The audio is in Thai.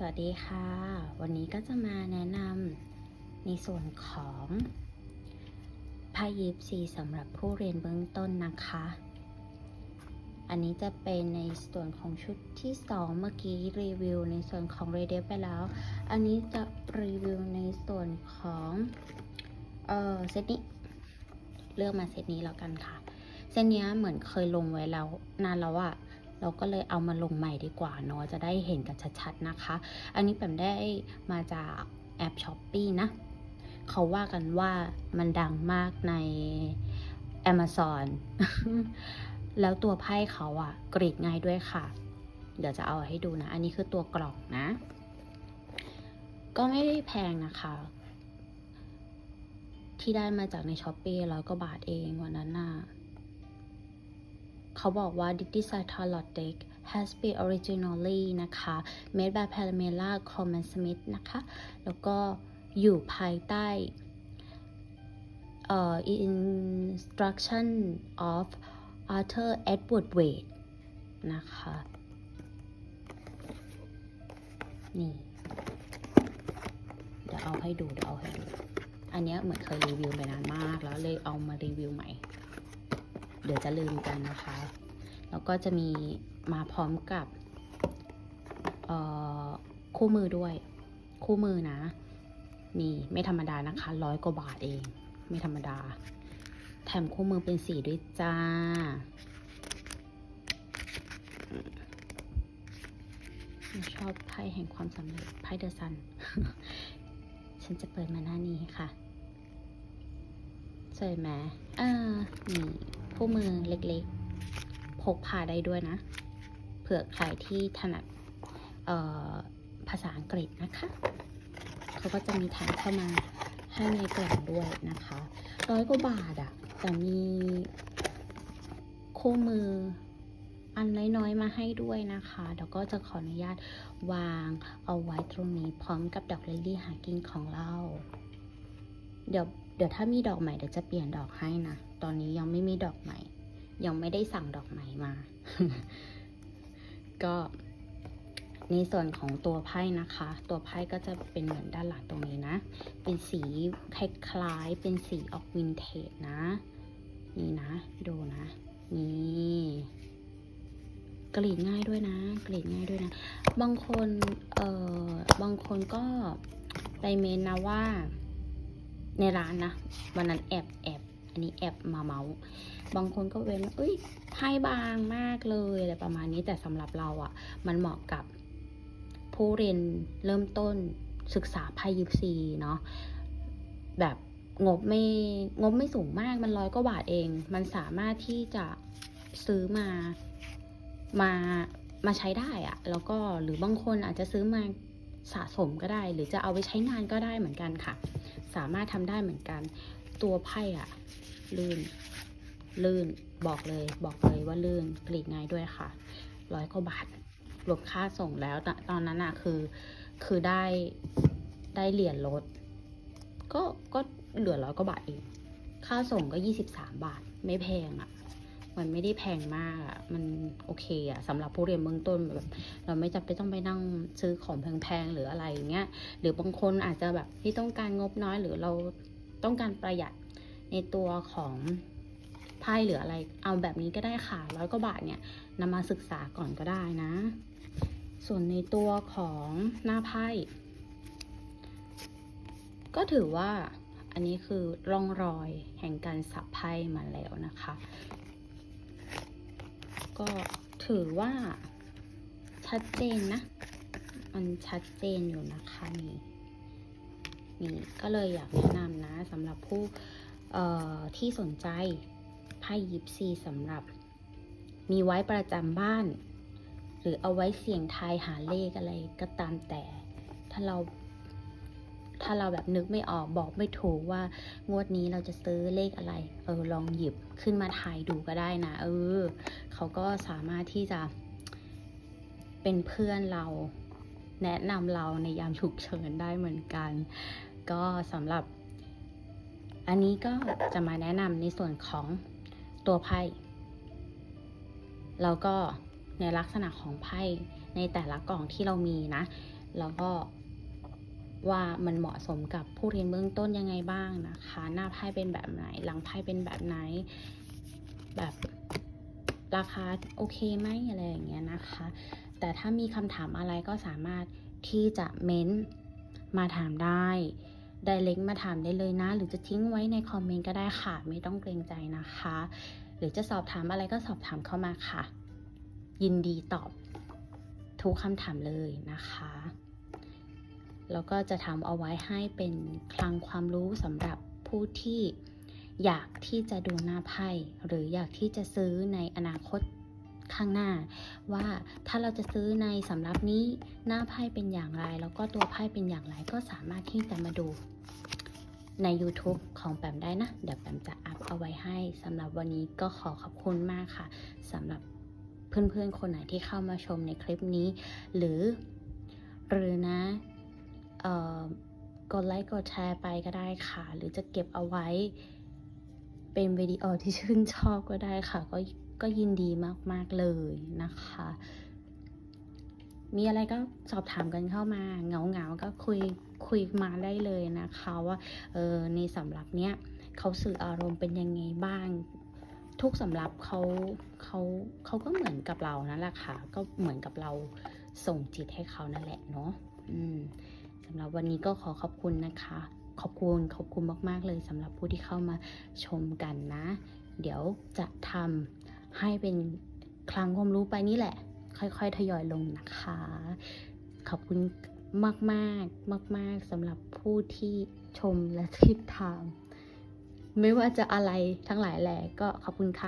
สวัสดีค่ะ วันนี้ก็จะมาแนะนำในส่วนของไพ่ยิปซีสำหรับผู้เรียนเบื้องต้นนะคะ อันนี้จะเป็นในส่วนของชุดที่ 2 เมื่อกี้รีวิวในส่วนของเรเดียไปแล้ว อันนี้จะรีวิวในส่วนของเออเซตนี้ เลือกมาเซตนี้แล้วกันค่ะเส้นเนี้ยเหมือนเคยลงไว้แล้วนานแล้วอะ เราก็เลยเอามาลงใหม่ดีกว่าเนาะจะได้เห็นกันชัดๆนะคะ อันนี้แปมได้มาจากแอปช้อปปีนะเขาว่ากันว่ามันดังมากใน Amazon แล้วตัวไพ่เขาอะกรีดง่ายด้วยค่ะ เดี๋ยวจะเอาให้ดูนะ อันนี้คือตัวกล่องนะ ก็ไม่ได้แพงนะคะ ที่ได้มาจากในช้อปปีร้อยกว่าบาทเองวันนั้นน่ะ เขาบอกว่า d i d i s i t a l o t Deck has been originally นะคะ made by Palmera Coleman Smith นะคะ แล้วก็อยู่ภายใต้เอ่อ instruction of Arthur Edward Wade นะคะ นี่ เดี๋ยวเอาให้ดู เดี๋ยวเอาให้ดู อันเนี้ยเหมือนเคยรีวิวไปนานมาก แล้วเลยเอามารีวิวใหม่ เดี๋ยวจะลืมกันนะคะ แล้วก็จะมีมาพร้อมกับคู่มือด้วย คู่มือนะ นี่ไม่ธรรมดานะคะร้อยกว่าบาทเอง ไม่ธรรมดา แถมคู่มือเป็นสีด้วยจ้า ชอบไพ่แห่งความสำเร็จไพ่เดอะซัน ฉันจะเปิดมาหน้านี้ค่ะสวยไหมอ่านี่ คู่มือเล็กๆ พกพาได้ด้วยนะ เผื่อใครที่ถนัดภาษาอังกฤษนะคะ เขาก็จะมีแถมเข้ามาให้ในกล่องด้วยนะคะร้อยกว่าบาทอะแต่มีคู่มืออันน้อยๆ มาให้ด้วยนะคะเดี๋ยวก็จะขออนุญาตวางเอาไว้ตรงนี้พร้อมกับดอกลิลลี่หากินของเรา เดี๋ยว เดี๋ยวถ้ามีดอกใหม่เดี๋ยวจะเปลี่ยนดอกให้นะ ตอนนี้ยังไม่มีดอกใหม่ ยังไม่ได้สั่งดอกใหม่มา ก็ในส่วนของตัวไพ่นะคะ ตัวไพ่ก็จะเป็นเหมือนด้านหลังตรงนี้นะ เป็นสีคล้ายๆ เป็นสีออกวินเทจนะ นี่นะ ดูนะ นี่กรีดง่ายด้วยนะกรีดง่ายด้วยนะ บางคน เอ่อ บางคนก็ไปเมนนะว่า ในร้านนะวันนั้นแอบแอบอันนี้แอบมาเมาส์บางคนก็เว้นว่าเอ้ยไพ่บางมากเลยอะไรประมาณนี้แต่สำหรับเราอะ่ะ มันเหมาะกับผู้เรียนเริ่มต้นศึกษาไพ่ยิปซีเนาะแบบงบไม่งบไม่สูงมากมันร้อยกว่าบาทเอง มันสามารถที่จะซื้อมามามาใช้ได้อะแล้วก็หรือบางคนอาจจะซื้อมาสะสมก็ได้ หรือจะเอาไปใช้งานก็ได้เหมือนกันค่ะ สามารถทำได้เหมือนกัน ตัวไพ่อะลื่น ลื่นบอกเลย บอกเลยว่าลื่นกรีดง่ายด้วยค่ะร้อยกว่าบาทรวมค่าส่งแล้วตตอนนั้นอะคือคือได้ได้เหรียญลดก็ก็เหลือร้อยกว่าบาทเอง ค่าส่งก็ยี่สิบสามบาทไม่แพงอะ มันไม่ได้แพงมากอะมันโอเคอะสำหรับผู้เรียนเบื้องต้นแบบเราไม่จำเป็นต้องไปนั่งซื้อของแพงๆหรืออะไรอย่างเงี้ย หรือบางคนอาจจะแบบที่ต้องการงบน้อยหรือเราต้องการประหยัดในตัวของไพ่หรืออะไร เอาแบบนี้ก็ได้ค่ะร้อยกว่าบาทเนี่ยนำมาศึกษาก่อนก็ได้นะ ส่วนในตัวของหน้าไพ่ก็ถือว่าอันนี้คือร่องรอยแห่งการสับไพ่มาแล้วนะคะ ก็ถือว่าชัดเจนนะ มันชัดเจนอยู่นะคะนี่นี่ก็เลยอยากแนะนำนะสำหรับผู้ที่สนใจไพ่ยิปซีสำหรับ มีไว้ประจำบ้าน หรือเอาไว้เสี่ยงทายหาเลขอะไรก็ตามแต่ ถ้าเรา ถ้าเราแบบนึกไม่ออกบอกไม่ถูกว่างวดนี้เราจะซื้อเลขอะไร เออลองหยิบขึ้นมาถ่ายดูก็ได้นะ เออ เขาก็สามารถที่จะเป็นเพื่อนเราแนะนำเราในยามฉุกเฉินได้เหมือนกัน ก็สำหรับ อันนี้ก็จะมาแนะนำในส่วนของตัวไพ่แล้วก็ในลักษณะของไพ่ในแต่ละกล่องที่เรามีนะ แล้วก็ ว่ามันเหมาะสมกับผู้เรียนเบื้องต้นยังไงบ้างนะคะ หน้าไพ่เป็นแบบไหน หลังไพ่เป็นแบบไหน แบบราคาโอเคไหมอะไรอย่างเงี้ยนะคะ แต่ถ้ามีคำถามอะไรก็สามารถที่จะเม้นต์มาถามได้ไดเ c กมาถามได้เลยนะ หรือจะทิ้งไว้ในคอมเมนต์ก็ได้ค่ะ ไม่ต้องเกรงใจนะคะ หรือจะสอบถามอะไรก็สอบถามเข้ามาค่ะ ยินดีตอบทุกคำถามเลยนะคะ แล้วก็จะทำเอาไว้ให้เป็นคลังความรู้สำหรับผู้ที่อยากที่จะดูหน้าไพ่หรืออยากที่จะซื้อในอนาคตข้างหน้า ว่าถ้าเราจะซื้อในสำรับนี้หน้าไพ่เป็นอย่างไร แล้วก็ตัวไพ่เป็นอย่างไรก็สามารถที่จะมาดูใน YouTube ของแปมได้นะ เดี๋ยวแปมจะอัพเอาไว้ให้สำหรับวันนี้ก็ขอขอบคุณมากค่ะสำหรับเพื่อนๆ คนไหนที่เข้ามาชมในคลิปนี้ หรือ หรือนะ กดไลค์กดแชร์ไปก็ได้ค่ะ หรือจะเก็บเอาไว้ เป็นวิดีโอที่ชื่นชอบก็ได้ค่ะ ก็ก็ยินดีมาก ๆ เลยนะคะ มีอะไรก็สอบถามกันเข้ามาเงาเงาๆก็คุยคุยมาได้เลยนะคะว่าเออในสำหรับเนี้ยเขาสื่ออารมณ์เป็นยังไงบ้าง ทุกสำรับเขาเขาเขาก็เหมือนกับเรานั่นแหละค่ะ ก็เหมือนกับเราส่งจิตให้เขานั่นแหละเนาะอืม สำหรับวันนี้ก็ขอขอบคุณนะคะ ขอบคุณขอบคุณมากๆเลยสำหรับผู้ที่เข้ามาชมกันนะ เดี๋ยวจะทำให้เป็นคลังความรู้ไปนี่แหละ ค่อยๆ ทยอยลงนะคะ ขอบคุณมากๆมากๆสำหรับผู้ที่ชมและติดตาม ไม่ว่าจะอะไรทั้งหลายแหล่ก็ขอบคุณค่ะ